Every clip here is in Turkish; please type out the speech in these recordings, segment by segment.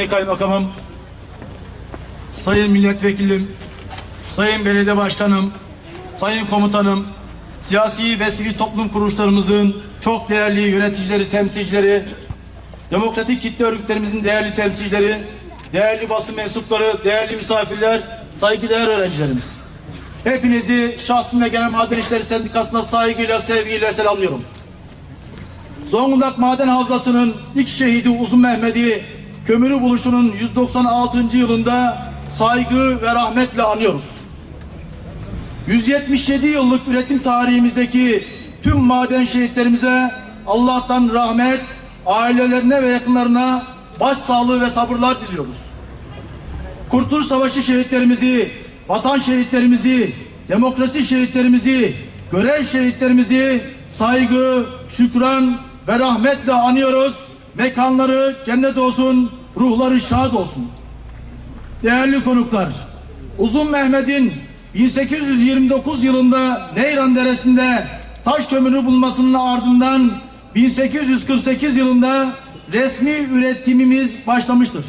Sayın Kaymakamım, Sayın Milletvekilim, Sayın Belediye Başkanım, Sayın Komutanım, siyasi ve sivil toplum kuruluşlarımızın çok değerli yöneticileri, temsilcileri, demokratik kitle örgütlerimizin değerli temsilcileri, değerli basın mensupları, değerli misafirler, saygıdeğer öğrencilerimiz. Hepinizi şahsım ve Genel Maden İşleri Sendikası'na saygıyla, sevgiyle selamlıyorum. Zonguldak Maden Havzası'nın ilk şehidi Uzun Mehmet'i kömürü buluşunun 196. yılında saygı ve rahmetle anıyoruz. 177 yıllık üretim tarihimizdeki tüm maden şehitlerimize Allah'tan rahmet, ailelerine ve yakınlarına başsağlığı ve sabırlar diliyoruz. Kurtuluş Savaşı şehitlerimizi, vatan şehitlerimizi, demokrasi şehitlerimizi, görev şehitlerimizi saygı, şükran ve rahmetle anıyoruz. Mekanları cennet olsun, ruhları şad olsun. Değerli konuklar, Uzun Mehmet'in 1829 yılında Neyran Deresi'nde taş kömürü bulmasının ardından 1848 yılında resmi üretimimiz başlamıştır.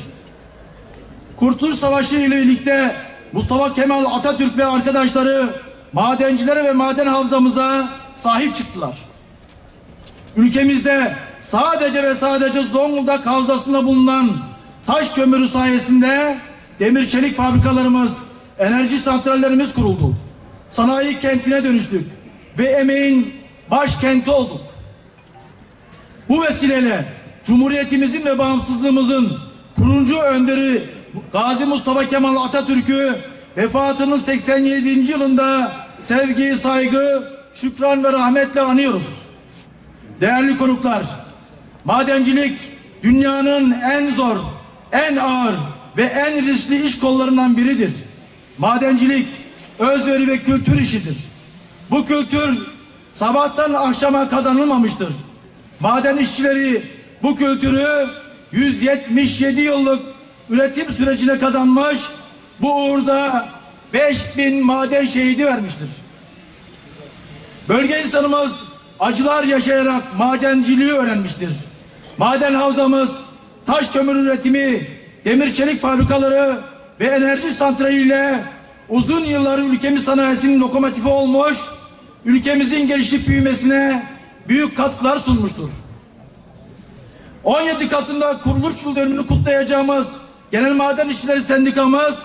Kurtuluş Savaşı ile birlikte Mustafa Kemal Atatürk ve arkadaşları madencilere ve maden havzamıza sahip çıktılar. Ülkemizde sadece ve sadece Zonguldak havzasında bulunan taş kömürü sayesinde demir çelik fabrikalarımız, enerji santrallerimiz kuruldu. Sanayi kentine dönüştük ve emeğin başkenti olduk. Bu vesileyle Cumhuriyetimizin ve bağımsızlığımızın kurucu önderi Gazi Mustafa Kemal Atatürk'ü vefatının 87. yılında sevgi, saygı, şükran ve rahmetle anıyoruz. Değerli konuklar, madencilik dünyanın en zor, en ağır ve en riskli iş kollarından biridir. Madencilik özveri ve kültür işidir. Bu kültür sabahtan akşama kazanılmamıştır. Maden işçileri bu kültürü 177 yıllık üretim sürecine kazanmış, bu uğurda 5000 maden şehidi vermiştir. Bölge insanımız acılar yaşayarak madenciliği öğrenmiştir. Maden havzamız, taş kömür üretimi, demir çelik fabrikaları ve enerji santraliyle uzun yıllar ülkemiz sanayisinin lokomotifi olmuş, ülkemizin gelişip büyümesine büyük katkılar sunmuştur. 17 Kasım'da kuruluş yıl dönümünü kutlayacağımız Genel Maden İşçileri Sendikamız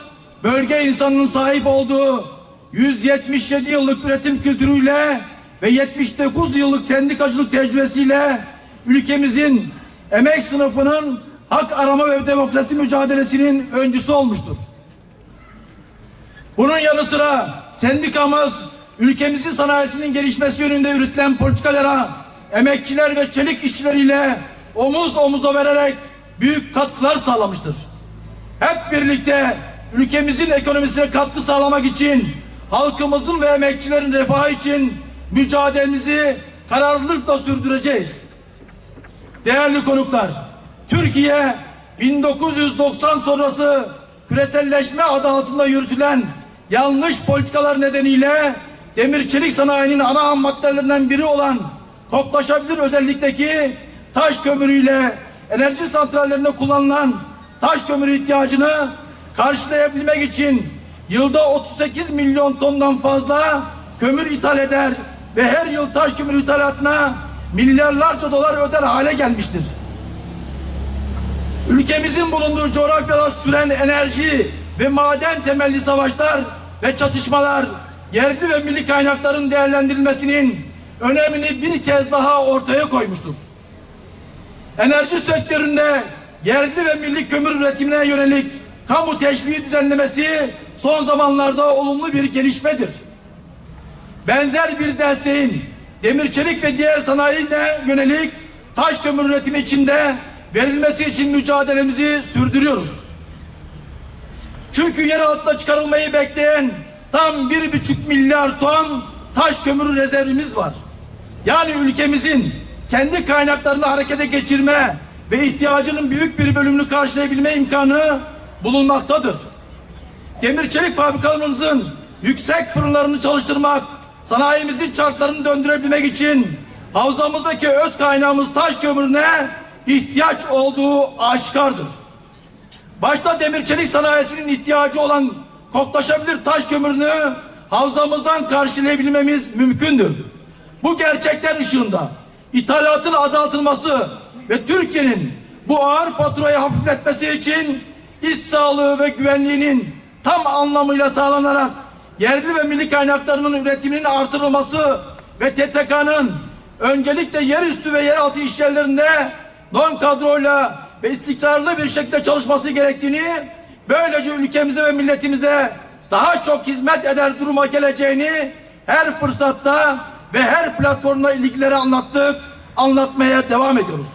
bölge insanının sahip olduğu 177 yıllık üretim kültürüyle ve 79 yıllık sendikacılık tecrübesiyle ülkemizin emek sınıfının hak arama ve demokrasi mücadelesinin öncüsü olmuştur. Bunun yanı sıra sendikamız ülkemizin sanayisinin gelişmesi yönünde yürütülen politikalara emekçiler ve çelik işçileriyle omuz omuza vererek büyük katkılar sağlamıştır. Hep birlikte ülkemizin ekonomisine katkı sağlamak için halkımızın ve emekçilerin refahı için mücadelemizi kararlılıkla sürdüreceğiz. Değerli konuklar, Türkiye 1990 sonrası küreselleşme adı altında yürütülen yanlış politikalar nedeniyle demir çelik sanayinin ana ham maddelerinden biri olan toplaşabilir özellikteki taş kömürüyle enerji santrallerinde kullanılan taş kömürü ihtiyacını karşılayabilmek için yılda 38 milyon tondan fazla kömür ithal eder ve her yıl taş kömür ithalatına milyarlarca dolar öder hale gelmiştir. Ülkemizin bulunduğu coğrafyada süren enerji ve maden temelli savaşlar ve çatışmalar yerli ve milli kaynakların değerlendirilmesinin önemini bir kez daha ortaya koymuştur. Enerji sektöründe yerli ve milli kömür üretimine yönelik kamu teşviği düzenlemesi son zamanlarda olumlu bir gelişmedir. Benzer bir desteğin demir çelik ve diğer sanayine yönelik taş kömür üretimi içinde verilmesi için mücadelemizi sürdürüyoruz. Çünkü yer altına çıkarılmayı bekleyen tam bir buçuk milyar ton taş kömürü rezervimiz var. Yani ülkemizin kendi kaynaklarını harekete geçirme ve ihtiyacının büyük bir bölümünü karşılayabilme imkanı bulunmaktadır. Demir çelik fabrikalarımızın yüksek fırınlarını çalıştırmak, sanayimizin çarklarını döndürebilmek için havzamızdaki öz kaynağımız taş kömürüne ihtiyaç olduğu aşikardır. başta demir çelik sanayisinin ihtiyacı olan koklaşabilir taş kömürünü havzamızdan karşılayabilmemiz mümkündür. Bu gerçekler ışığında ithalatın azaltılması ve Türkiye'nin bu ağır faturayı hafifletmesi için iş sağlığı ve güvenliğinin tam anlamıyla sağlanarak yerli ve milli kaynaklarının üretiminin artırılması ve TTK'nın öncelikle yerüstü ve yeraltı iş yerlerinde non kadroyla ve istikrarlı bir şekilde çalışması gerektiğini, böylece ülkemize ve milletimize daha çok hizmet eder duruma geleceğini her fırsatta ve her platformda ilgilileri anlattık, anlatmaya devam ediyoruz.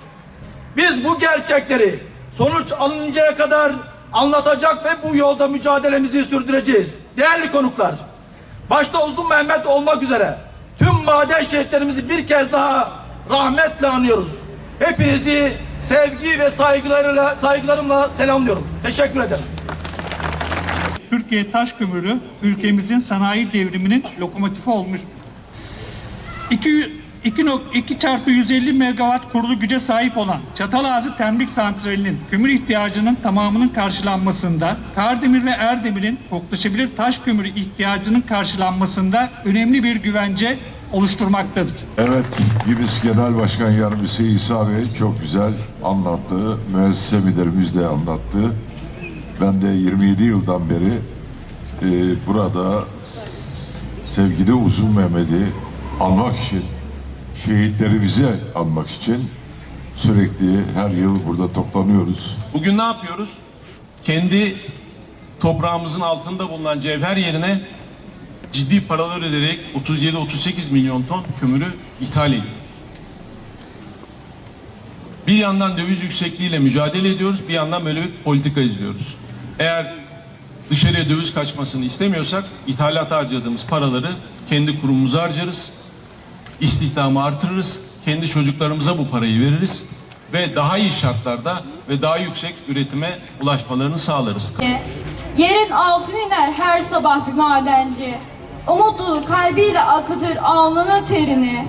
Biz bu gerçekleri sonuç alınıncaya kadar anlatacak ve bu yolda mücadelemizi sürdüreceğiz. Değerli konuklar, başta Uzun Mehmet olmak üzere tüm maden şehitlerimizi bir kez daha rahmetle anıyoruz. Hepinizi sevgi ve saygılarıyla, saygılarımla selamlıyorum. Teşekkür ederim. Türkiye taş kömürü ülkemizin sanayi devriminin lokomotifi olmuş. 2, 2, 2 çarpı 150 megawatt kurulu güce sahip olan Çatalazı Termik Santrali'nin kömür ihtiyacının tamamının karşılanmasında, Kardemir ve Erdemir'in koklaşabilir taş kömürü ihtiyacının karşılanmasında önemli bir güvence oluşturmaktadır. Evet, Gibiz Genel Başkan Yardımcısı İsa Bey çok güzel anlattı. Müessese müdürümüz de anlattı. Ben de 27 yıldan beri e, burada sevgili Uzun Mehmet'i almak için, şehitlerimizi almak için sürekli her yıl burada toplanıyoruz. Bugün ne yapıyoruz? Kendi toprağımızın altında bulunan cevher yerine ciddi paralar öderek 37-38 milyon ton kömürü ithal ediyoruz. Bir yandan döviz yüksekliğiyle mücadele ediyoruz, bir yandan böyle bir politika izliyoruz. Eğer dışarıya döviz kaçmasını istemiyorsak ithalata harcadığımız paraları kendi kurumumuza harcarız, istihdamı artırırız, kendi çocuklarımıza bu parayı veririz ve daha iyi şartlarda ve daha yüksek üretime ulaşmalarını sağlarız. Yerin altına iner her sabah bir madenci. Umudu kalbiyle akıtır alnına terini.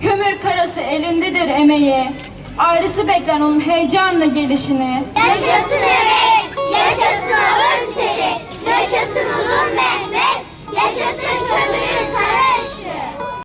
Kömür karası elindedir emeği. Ailesi bekler onun heyecanla gelişini. Yaşasın emek, yaşasın alın teri, yaşasın uzun Mehmet, yaşasın kömürün karası.